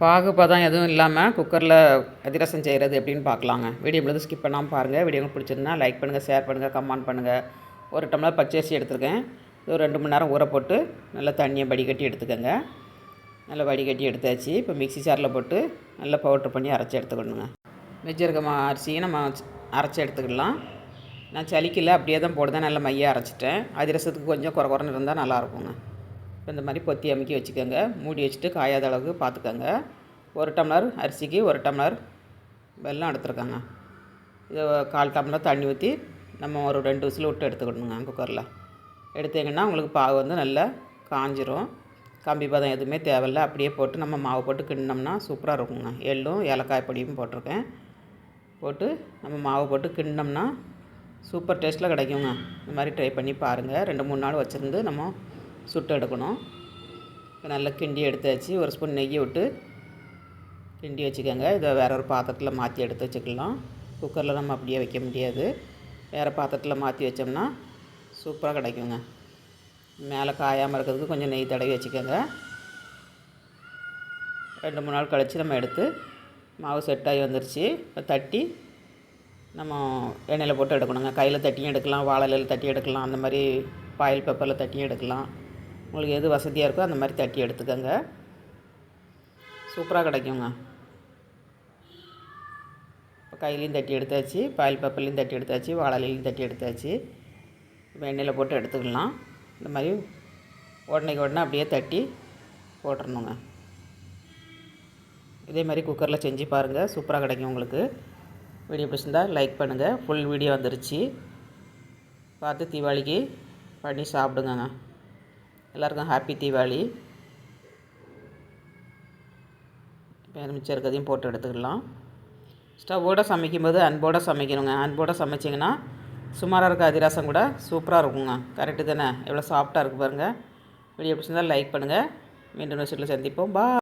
பாகுபதம் எதுவும் இல்லாமல் குக்கரில் அதிரசம் செய்கிறது எப்படின்னு பார்க்கலாங்க. வீடியோ முழுது ஸ்கிப் பண்ணாமல் பாருங்கள் வீடியோ பிடிச்சிருந்தா லைக் பண்ணுங்கள் ஷேர் பண்ணுங்கள் கமெண்ட் பண்ணுங்கள் ஒரு டம்ளர் பச்சரிசி எடுத்துருக்கேன். இது ஒரு ரெண்டு மணி நேரம் ஊற போட்டு நல்லா தண்ணியை வடிகட்டி எடுத்துக்கோங்க. நல்லா வடிகட்டி எடுத்தாச்சு. இப்போ மிக்ஸி சாரில் போட்டு நல்லா பவுட்ரு பண்ணி அரைச்சி எடுத்துக்கணுங்க. மிச்சம் மா அரிசியை நம்ம அரைச்சி எடுத்துக்கலாம். நான் சளிக்கல அப்படியே தான் போடுதேன் நல்லா மையாக அரைச்சிட்டேன். அதிரசத்துக்கு கொஞ்சம் குறை குறைன்னு இருந்தால் நல்லாயிருக்குங்க இப்போ இந்த மாதிரி பொத்தி அமுக்கி வச்சுக்கோங்க. மூடி வச்சுட்டு காயாத அளவுக்கு பார்த்துக்கோங்க. ஒரு டம்ளர் அரிசிக்கு ஒரு டம்ளர் வெல்லம் எடுத்துருக்கோங்க. இது கால் டம்ளர் தண்ணி ஊற்றி நம்ம ஒரு ரெண்டு விசில் விட்டு எடுத்துக்கணுங்க குக்கரில். எடுத்தீங்கன்னா உங்களுக்கு பாவு வந்து நல்லா காஞ்சிரும். கம்பி பதம் எதுவுமே தேவையில்ல. அப்படியே போட்டு நம்ம மாவு போட்டு கிண்டினோம்னா சூப்பராக இருக்குங்க. எள்ளும் ஏலக்காய் பொடியும் போட்டிருக்கேன். போட்டு நம்ம மாவு போட்டு கிண்டினோம்னா சூப்பர் டேஸ்ட்டில் கிடைக்குங்க. இந்த மாதிரி ட்ரை பண்ணி பாருங்கள் ரெண்டு மூணு நாள் வச்சுருந்து நம்ம சுட்டு எடுக்கணும். இப்போ நல்லா கிண்டி எடுத்தாச்சு. ஒரு ஸ்பூன் நெய்யை விட்டு கிண்டி வச்சுக்கோங்க. இதை வேற ஒரு பாத்திரத்தில் மாற்றி எடுத்து வச்சுக்கலாம். குக்கரில் நம்ம அப்படியே வைக்க முடியாது. வேறு பாத்திரத்தில் மாற்றி வச்சோம்னா சூப்பராக கிடைக்குங்க. மேலே காயாமல் இருக்கிறதுக்கு கொஞ்சம் நெய் தடவி வச்சுக்கோங்க. ரெண்டு மூணு நாள் கழித்து நம்ம எடுத்து மாவு செட்டாகி வந்துருச்சு. இப்போ தட்டி நம்ம எண்ணெயில் போட்டு எடுக்கணுங்க. கையில் தட்டியும் எடுக்கலாம். வாழலையில் தட்டி எடுக்கலாம். அந்த மாதிரி பாயில் பேப்பரில் தட்டியும் எடுக்கலாம். உங்களுக்கு எது வசதியாக இருக்கோ அந்த மாதிரி தட்டி எடுத்துக்கோங்க. சூப்பராக கிடைக்குங்க. இப்போ கையிலையும் தட்டி எடுத்தாச்சு பாயில் பேப்பர்லேயும் தட்டி எடுத்தாச்சு வாழலையும் தட்டி எடுத்தாச்சு. இப்போ எண்ணெயில் போட்டு எடுத்துக்கலாம். இந்த மாதிரி உடனேக்கு உடனே அப்படியே தட்டி போட்டுடணுங்க இதே மாதிரி குக்கரில் செஞ்சு பாருங்கள் சூப்பராக கிடைக்கும் உங்களுக்கு. வீடியோ பிடிச்சிருந்தா லைக் பண்ணுங்கள் ஃபுல் வீடியோ வந்துருச்சு. பார்த்து தீபாவளிக்கு பண்ணி சாப்பிடுங்கங்க. எல்லாருக்கும் ஹாப்பி தீபாவளி. இப்போ மிச்சம் இருக்கிறதையும் போட்டு எடுத்துக்கலாம். ஸ்டவ்வோடு சமைக்கும்போது அன்போடு சமைக்கணுங்க. அன்போடு சமைச்சிங்கன்னா சுமாராக இருக்க அதிரசம் கூட சூப்பராக இருக்குங்க. கரெக்டு தானே? எவ்வளோ சாஃப்டாக இருக்குது பாருங்கள் வீடியோ பிடிச்சிருந்தால் லைக் பண்ணுங்கள் மீண்டும் விஷயத்தில் சந்திப்போம். பா